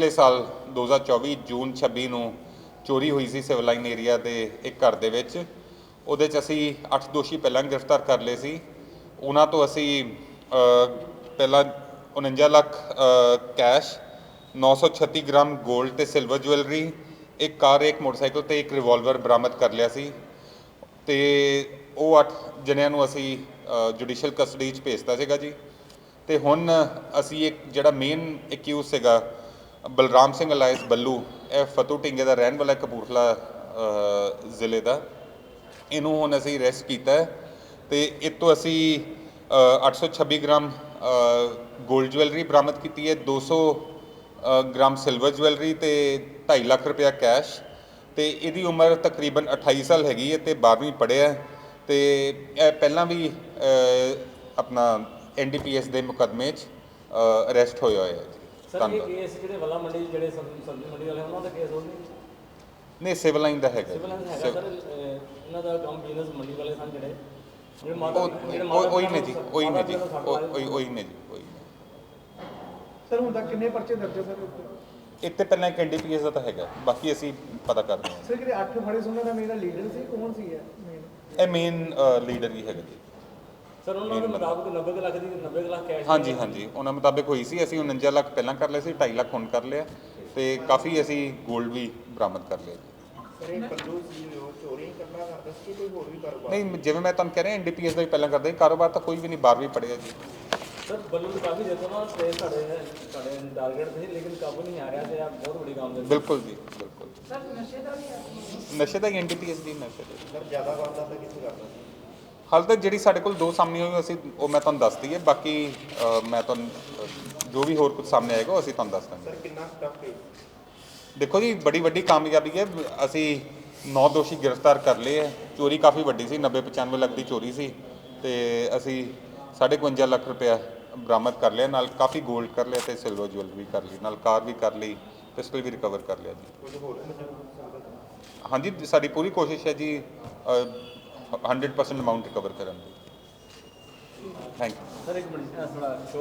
ਪਿਛਲੇ ਸਾਲ 2024 ਜੂਨ 26 ਨੂੰ ਚੋਰੀ ਹੋਈ ਸੀ ਸਿਵਲ ਲਾਈਨ ਏਰੀਆ ਦੇ ਇੱਕ ਘਰ ਦੇ ਵਿੱਚ। ਉਹਦੇ 'ਚ ਅਸੀਂ 8 ਦੋਸ਼ੀ ਪਹਿਲਾਂ ਗ੍ਰਿਫਤਾਰ ਕਰ ਲਏ ਸੀ। ਉਹਨਾਂ ਤੋਂ ਅਸੀਂ ਪਹਿਲਾਂ 49 ਲੱਖ ਅ, ਕੈਸ਼ 936 ਗ੍ਰਾਮ 골ਡ ਤੇ ਸਿਲਵਰ ਜੁਐਲਰੀ ਇੱਕ ਕਾਰ ਇੱਕ ਮੋਟਰਸਾਈਕਲ ਤੇ ਇੱਕ ਰਿਵਾਲਵਰ ਬਰਾਮਦ ਕਰ ਲਿਆ ਸੀ। ਤੇ ਉਹ ਅੱਠ ਜਣਿਆਂ ਨੂੰ ਅਸੀਂ ਜੁਡੀਸ਼ੀਅਲ ਕਸਟਡੀ 'ਚ ਭੇਜਤਾ ਸੀਗਾ ਜੀ। ਤੇ ਹੁਣ ਅਸੀਂ ਇੱਕ ਜਿਹੜਾ ਮੇਨ ਐਕਿਊਜ਼ ਸੀਗਾ ਬਲਰਾਮ ਸਿੰਘ ਅਲਾਇਸ ਬੱਲੂ ਇਹ ਫਤੂ ਢਿੰਗੇ ਦਾ ਰਹਿਣ ਵਾਲਾ ਕਪੂਰਥਲਾ ਜ਼ਿਲ੍ਹੇ ਦਾ। ਇਹਨੂੰ ਹੁਣ ਅਸੀਂ ਰੈਸਟ ਕੀਤਾ ਹੈ ਤੇ ਇਹ ਤੋਂ ਅਸੀਂ ਅ, 826 ਗ੍ਰਾਮ 골ਡ ਜੁਐਲਰੀ ਬਰਾਮਦ ਕੀਤੀ ਹੈ 200 ਅ, ਗ੍ਰਾਮ ਸਿਲਵਰ ਜੁਐਲਰੀ ਤੇ 2.5 ਲੱਖ ਰੁਪਇਆ ਕੈਸ਼ ਤੇ ਇਹਦੀ ਉਮਰ ਤਕਰੀਬਨ 28 ਸਾਲ ਹੈਗੀ ਹੈ ਤੇ 12ਵੀਂ ਪੜ੍ਹਿਆ ਹੈ ਤੇ ਇਹ ਪਹਿਲਾਂ ਵੀ ਅ, ਆਪਣਾ ਐਨਡੀਪੀਐਸ ਦੇ ਮੁਕੱਦਮੇ 'ਚ ਅਰੈਸਟ ਹੋਇਆ ਹੋਇਆ ਹੈ ਸਰ ਇਹ ਧੰਨਵਾਦ। ਕੇਸ ਜਿਹੜੇ ਵੱਲਾ ਮੰਡੀ 'ਚ ਜਿਹੜੇ ਸਬਜ਼ੀ ਸਬਜ਼ੀ ਮੰਡੀ ਵਾਲੇ ਉਹਨਾਂ ਦਾ ਕੇਸ ਹੋਣੀ ਨਹੀਂ ਸਿਵਲ ਲਾਈਨ ਦਾ ਹੈਗਾ ਸਿਵਲ ਜੀ। ਹੈਗਾ। ਸਰ ਅਹ, ਇਹਨਾਂ ਦਾ ਕੰਮ ਬਿਜ਼ਨਸ ਮੰਡੀ ਵਾਲੇ ਸਨ ਜਿਹੜੇ। ਜਿਹੜੇ ਮਾਤਾ ਉਹ ਜਿਹੜੇ ਉਹ- ਉਹੀ ਨੇ ਜੀ ਮਾਤਾ ਉਹੀ ਨੇ ਜੀ। ਪਿਤਾ ਨੂੰ ਉਹ- ਸੱਟ ਉਹੀ ਉਹੀ ਨੇ ਜੀ ਉਹੀ ਨੇ। ਸਰ ਹੁਣ ਤੱਕ ਕਿੰਨੇ ਪਰਚੇ ਦਰਜ ਹੈ ਸਰ ਉੱਤੇ? ਇੱਕ ਤੇ ਪਹਿਲਾਂ ਇੱਕ ਐਨਡੀਪੀਐਸ ਦਾ ਤਾਂ ਹੈਗਾ। ਬਾਕੀ ਅਸੀਂ ਪਤਾ ਕਰਦੇ ਹਾਂ। ਸਰ ਕਿਹੜੇ ਅੱਠ ਫੜੇ ਸੀ ਉਹਨਾਂ ਦਾ ਮੇਰਾ ਲੀਡਰ ਸੀ ਕੌਣ ਸੀ ਇਹ ਮੇਨ ਇਹ ਮੇਨ ਲੀਡਰ ਹੀ ਹੈਗਾ ਜੀ। ਸਰ ਉਹਨਾਂ ਦੇ ਮੁਤਾਬਕ 90 ਕੁ ਲੱਖ ਦੀ 90 ਕੁ ਲੱਖ ਕੈਸ਼ ਹਾਂਜੀ ਹਾਂਜੀ। ਉਹਨਾਂ ਮੁਤਾਬਕ ਹੋਈ ਸੀ। ਅਸੀਂ 49 ਲੱਖ ਪਹਿਲਾਂ ਕਰ ਲਏ ਸੀ 2.5 ਲੱਖ ਹੁਣ ਕਰ ਲਿਆ। ਤੇ ਕਾਫੀ ਅਸੀਂ 골ਡ ਵੀ ਬਰਾਮਦ ਕਰ ਲਿਆ। ਨਹੀਂ ਜਿਵੇਂ ਮੈਂ ਤੁਹਾਨੂੰ ਕਹਿ ਰਿਹਾ ਐਨਡੀਪੀਐਸ ਦਾ ਵੀ ਪਹਿਲਾਂ ਕਰਦੇ ਸੀ, ਕਾਰੋਬਾਰ ਤਾਂ ਕੋਈ ਵੀ ਨਹੀਂ 12ਵੀਂ ਪੜਿਆ ਜੀ। ਸਰ ਬੱਲੂ ਨੂੰ ਕਾਫੀ ਦੇ ਤੋਂ ਨਾ ਤੇ ਸਾਡੇ ਸਾਡੇ ਟਾਰਗੇਟ ਸੀ ਲੇਕਿਨ ਕਾਬੂ ਨਹੀਂ ਆ ਰਿਹਾ ਤੇ ਆ ਬਹੁਤ ਵੱਡੀ ਕੰਮ ਦੇ ਬਿਲਕੁਲ ਜੀ ਬਿਲਕੁਲ। ਸਰ ਨਸ਼ੇ ਦਾ ਵੀ ਨਸ਼ੇ ਦਾ ਐਨਡੀਪੀਐਸ ਦੀ ਨਸ਼ੇ ਦਾ। ਸਰ ਜ਼ਿਆਦਾ ਵਾਰਦਾਤ ਤਾਂ ਕਿੱਥੇ ਕਰਦਾ ਸੀ? ਹਾਲ ਤੱਕ ਜਿਹੜੀ ਸਾਡੇ ਕੋਲ ਦੋ ਸਾਹਮਣੇ ਹੋਈ ਅਸੀਂ ਉਹ ਮੈਂ ਤੁਹਾਨੂੰ ਦੱਸਦੀ ਹੈ। ਬਾਕੀ ਮੈਂ ਤੁਹਾਨੂੰ ਜੋ ਵੀ ਹੋਰ ਕੁਝ ਸਾਹਮਣੇ ਆਏਗਾ ਉਹ ਅਸੀਂ ਤੁਹਾਨੂੰ ਦੱਸ ਦਾਂਗੇ। ਸਰ ਕਿੰਨਾ ਟਫ ਹੈ? ਦੇਖੋ ਜੀ ਬੜੀ ਵੱਡੀ ਕਾਮਯਾਬੀ ਹੈ। ਅਸੀਂ ਨੌ ਦੋਸ਼ੀ ਗ੍ਰਿਫਤਾਰ ਕਰ ਲਏ ਹੈ। ਚੋਰੀ ਕਾਫੀ ਵੱਡੀ ਸੀ 90 95 ਲੱਖ ਦੀ ਚੋਰੀ ਸੀ। ਤੇ ਅਸੀਂ 55 ਲੱਖ ਰੁਪਇਆ ਬਰਾਮਦ ਕਰ ਲਿਆ ਨਾਲ ਕਾਫੀ 골ਡ ਕਰ ਲਿਆ ਤੇ ਸਿਲਵਰ ਜੁਐਲਰੀ ਕਰ ਲਈ ਨਾਲ ਕਾਰ ਵੀ ਕਰ ਲਈ ਪਿਸਟਲ ਵੀ ਰਿਕਵਰ ਕਰ ਲਿਆ ਜੀ। ਕੁਝ ਹੋਰ ਵੀ ਸਕਦਾ ਹਾਂਜੀ ਸਾਡੀ ਪੂਰੀ ਕੋਸ਼ਿਸ਼ ਹੈ ਜੀ हंड्रेड परसेंट अमाउंट रिकवर करेंगे थैंक यू